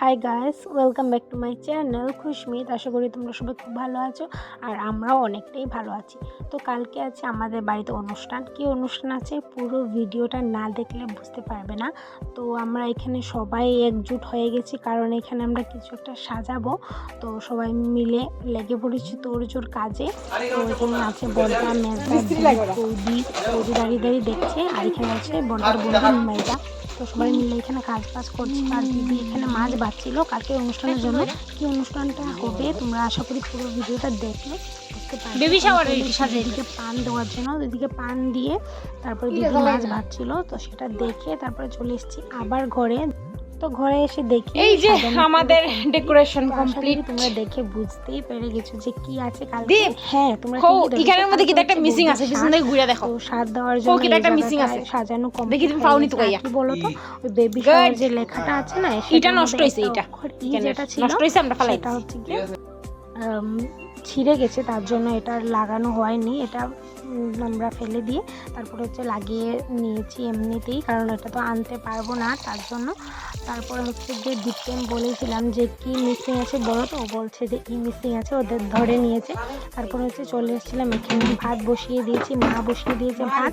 Hi guys welcome back to my channel Khushmit আশা করি তোমরা সবাই খুব ভালো আছো আর আমরাও অনেকটাই ভালো আছি। তো কালকে আছে আমাদের বাড়িতে অনুষ্ঠান। কী অনুষ্ঠান আছে? পুরো ভিডিওটা না দেখলে বুঝতে পারবে না। তো আমরা এখানে সবাই একজুট হয়ে গেছি কারণ এখানে আমরা কিছু একটা সাজাবো। তো সবাই মিলে লেগে পড়েছি তোড়জোড় কাজে। তো এখানে আছে বড়দা মেজদা বৌদি বৌদি দাঁড়িয়ে দাঁড়িয়ে দেখছে। আর এখানে আছে বড়দার বন্ধু মেজদা। তো সবাই মিলে এখানে কাজ বাজ করছি। আর দিদি এখানে মাছ বাঁচছিলো কালকে অনুষ্ঠানের জন্য। কি অনুষ্ঠানটা হবে তোমরা আশা করি পুরো ভিডিওটা দেখলে দিদিকে পান দেওয়ার জন্য দিদিকে পান দিয়ে তারপরে দিদি মাছ ভাজছিল তো সেটা দেখে তারপরে চলে এসেছি আবার ঘরে। তো ঘরে এসে দেখি এই যে আমাদের ডেকোরেশন কমপ্লিট তোমরা দেখে বুঝতেই পেরে গেছো যে কি আছে কালকে। হ্যাঁ তোমরা কি এখানের মধ্যে কি একটা মিসিং আছে পিছন থেকে ঘুরে দেখো। তো স্বাদ দেওয়ার জন্য কি একটা মিসিং আছে। সাজানো কম দেখি তুমি পাওনি তো কইয়া। কি বলো তো? ওই বেবি. শাওয়ার যে লেখাটা আছে না এটা নষ্ট হইছে এটা। ই এখানে যেটা ছিল নষ্ট হইছে আমরা ফেলাই এটা হচ্ছে ছিঁড়ে গেছে তার জন্য এটা আর লাগানো হয়নি। এটা আমরা ফেলে দিয়ে তারপরে হচ্ছে লাগিয়ে নিয়েছি এমনিতেই কারণ এটা তো আনতে পারব না তার জন্য। তারপরে হচ্ছে যে আমি বলেছিলাম যে কি মিসিং আছে বলো তো ও বলছে যে কি মিসিং আছে? ওদের ধরে নিয়েছে। তারপরে হচ্ছে চলে এসেছিলাম এখানে ভাত বসিয়ে দিয়েছি মা বসিয়ে দিয়েছে ভাত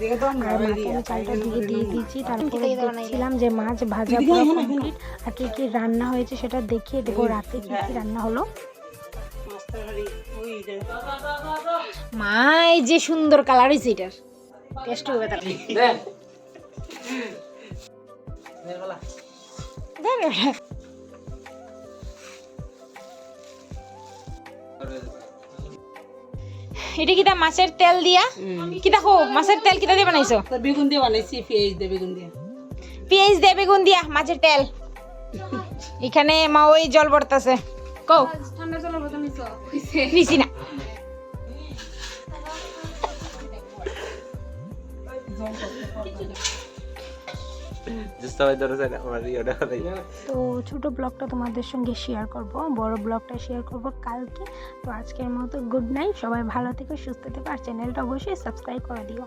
আর মাকে আমি চালটা দিয়ে দিয়ে দিয়েছি। তারপরে দেখছিলাম যে মাছ ভাজা কমপ্লিট আর কি কি রান্না হয়েছে সেটা দেখিয়ে দেবো। রাতে কি কি রান্না হলো? মা এই যে সুন্দর কালার হয়েছে এটার। টেস্ট হবে তার। এটা কিটা মাছের তেল দিয়া? কি দেখো মাছের তেল কিটা দিয়ে বানাইছো? বেগুন দিয়ে বানাইছি পেঁয়াজ দিয়ে বেগুন দিয়ে। পেঁয়াজ দিয়ে বেগুন দিয়া মাছের তেল। এখানে মা ওই জল বর্তাছে কো নিছি? না। সবাই ধরেছে আমার ইয়েটা কথাই তো ছোট ব্লগটা তোমাদের সঙ্গে শেয়ার করব বড় ব্লগটা শেয়ার করব কালকে। তো আজকের মতো গুড নাইট সবাই ভালো থেকো সুস্থ থেকো আর চ্যানেলটা অবশ্যই সাবস্ক্রাইব করে দিও।